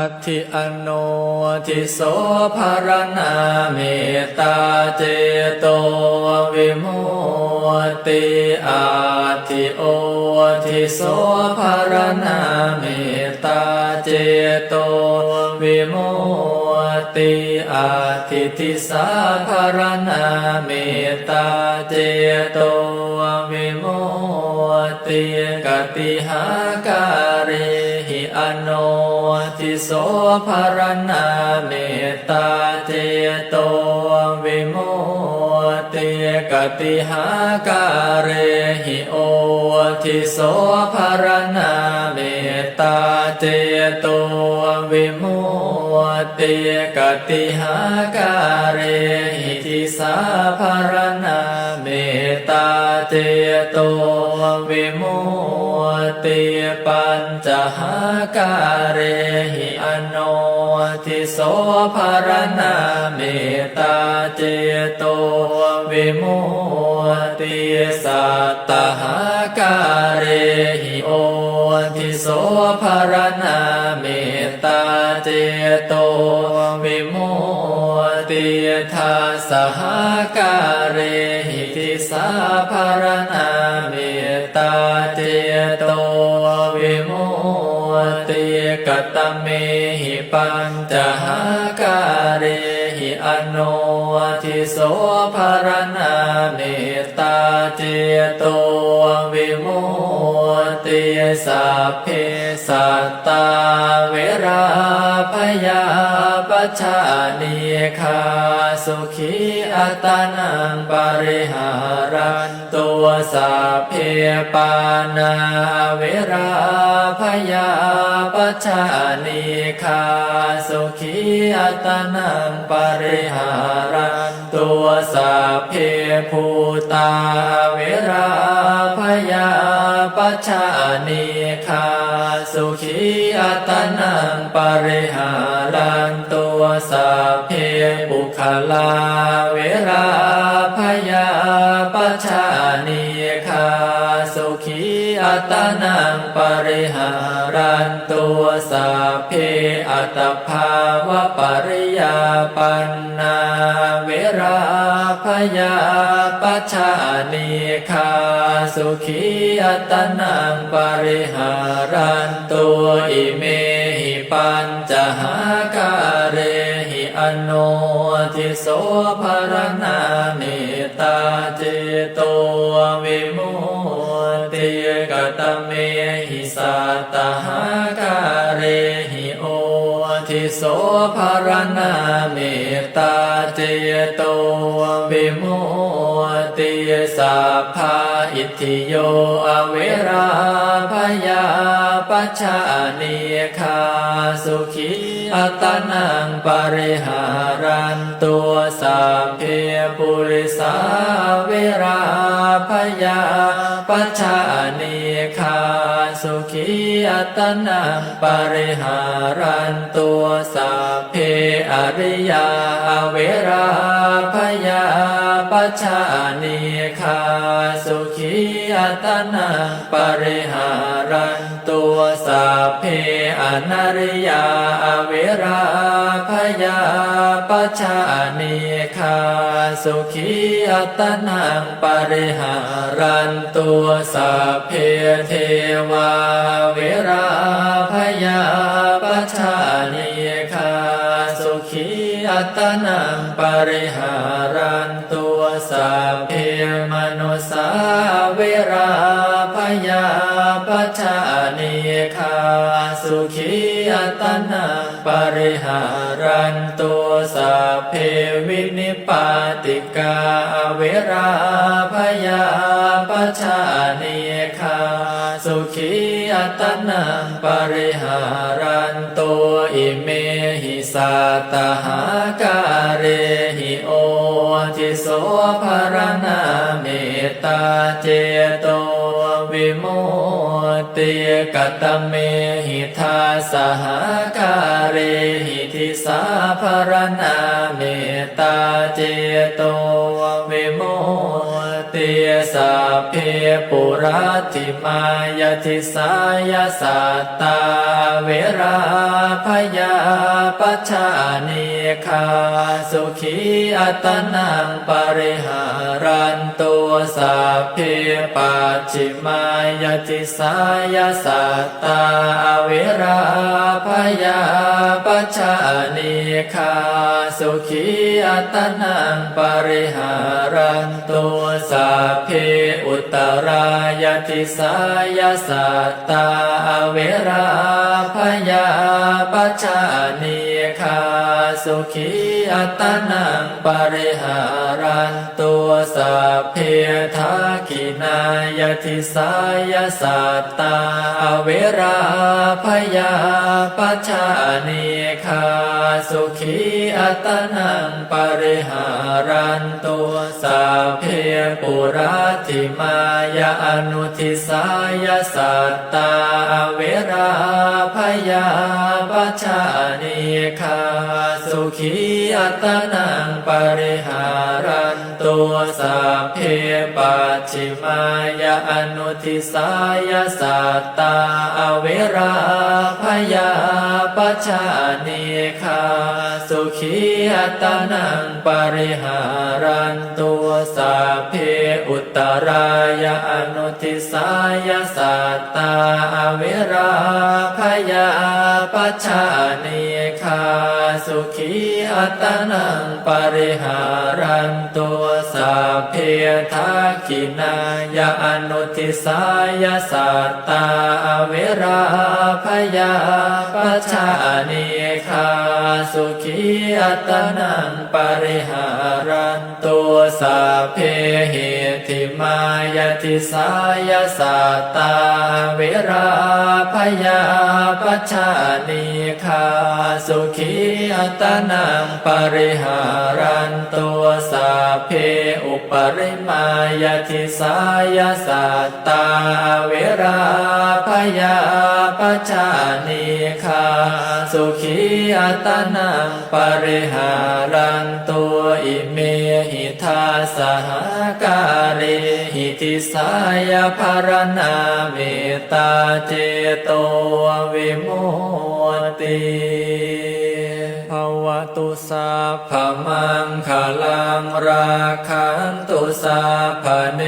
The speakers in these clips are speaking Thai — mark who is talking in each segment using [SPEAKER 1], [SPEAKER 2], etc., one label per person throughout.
[SPEAKER 1] อัตถิอโนทิโสภารณาเมตตาเจโตวิโมติอาทิโอทิโสภารณาเมตตาเจโตวิโมติอาทิทิสาภารณาเมตตาเจโตวิโมติกติหาการิหิอโน โสภรณาเมตตาเจโตวิโมติกติหาการหิโอทิโสภรณาเมตตาเจโตวิโมติกติหาการหิทิสาภรณาเมตตาเจโตวิโม ติปัญจหาการิหิอโนทิโสภารณาเมตตาเจโตวิมุติสัตตหาการิหิโอทิโสภารณาเมตตาเจโตวิมุติทัสสหาการิหิทิสาภารณา กตเมหิปัญจหาการิหิอโนทิโสภารณาเมตตาเจโตวิโม ติสัพเพสัตตาเวราพยาปัจจานิคาสุขีอัตานังปริหารันตัวสัพเพปานาเวราพยาปัจจานิคาสุขีอัตานังปริหารันตัวสัพเพภูตาเวรา ปัจจานิคาสุขีอัตนังปริหารันตัวสัพเพบุคลาเวราพยาปัจจานิคาสุขีอัตนังปริหารันตัวสัพเพอัตภาวะปริยาปันนาเวราพยาปัจจานิคา สุขีอัตนังปริหารันตัวอิเมหิปัญจหาการิหิอโนทิโสภรณาเมตาเจโตวิมุติกตเมหิสัตหาการิหิโอทิโสภรณาเมตาเจโตวิมุตติสัพพา อิทธิโยอเวราพยาปัจจานิคาสุขีอัตนังปริหารันตัวสัพเพปุริสาเวราพยาปัจจานิคาสุขีอัตนังปริหารันตัวสัพเพอริยาเวราพยาปัจจานิคาสุข อัตนังปริหารันตัวสัพเพอนาริยาเวราพยาปัจจานิคาสุขีอัตนังปริหารันตัวสัพเพเทวาเวราพยาปัจจานิคาสุขีอัตนังปริหารันตัวสัพเพมนุสา ราพยาปัจจานิคาสุขีอัตนังปริหารันตัวสัพเพวินิปาติกาเวราพยาปัจจานิคาสุขีอัตนังปริหารันตัวอิเมหิสัตหาการหิโอ ทิโสภรณาเมตตาเจโตวิโมติกตเมหิทาสหการิหิทิสาภรณาเมตตาเจโต สัพเพปุราติมายติสายสัตตาเวราพยาปัชาเนคาสุขีอัตนังปริหารันตัวสัพเพปัจิมายติสายสัตตาเวราพยาปัชาเนคาสุขีอัตนังปริหารันตัวสัพเพอุตรายติสายสัตตาเวราพยาปชานี คาสุขีอัตนังปริหารันตัวสัพเพทักขินายติสายสัตตาเวราพยาปัจจาเนคาสุขีอัตนังปริหารันตัวสัพเพปุราติมายาอนุทิสายสัตตาเวราพยา ปัจจาเนคาสุขีอัตนังปริหารันตัวสัพเพปัจฉิมายาอนุทิสายสัตตาเวราพยาปัจจาเนคาสุขีอัตนังปริหารันตัวสัพเพ อุตรายาอนุทิสายสัตตาเวราพยาปัจจาเนคาสุขีอัตนังปริหารันตัวสัพเพทักินายาอนุทิสายสัตตาเวราพยาปัจจาเนคาสุขีอัตนังปริหารันตัวสัพเพเหติมายติสายสัตาเวราพยาปัจจาเนคาสุขีอัตนังปริหารันตัวสัพเพอุปริมายติสายสัตตาเวราพยา ปัจานิคาสุขีอัตนังปริหารันตัวอิเมหิทาสหการิหิติสายภารณาเมตตาเจโตวิโมติ วตุสาพมังคลังราคันตุสาพเน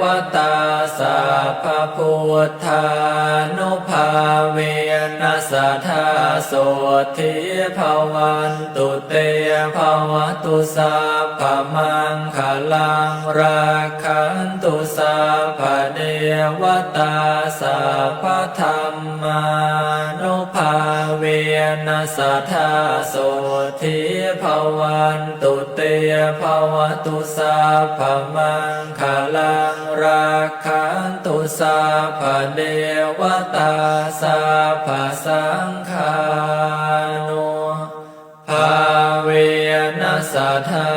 [SPEAKER 1] วตาสาพพุทธานุภาเวนัสธาโสทิภวันตุเตภวตุสาพมังคลังราคันตุสาพเนวตาสาพธรรมานุภาเวนัสธาโสทิภวันตุเตภวตุสาพมังคลังราคันตุสาพเดวตาสาพสังฆานุภาเวนัสธา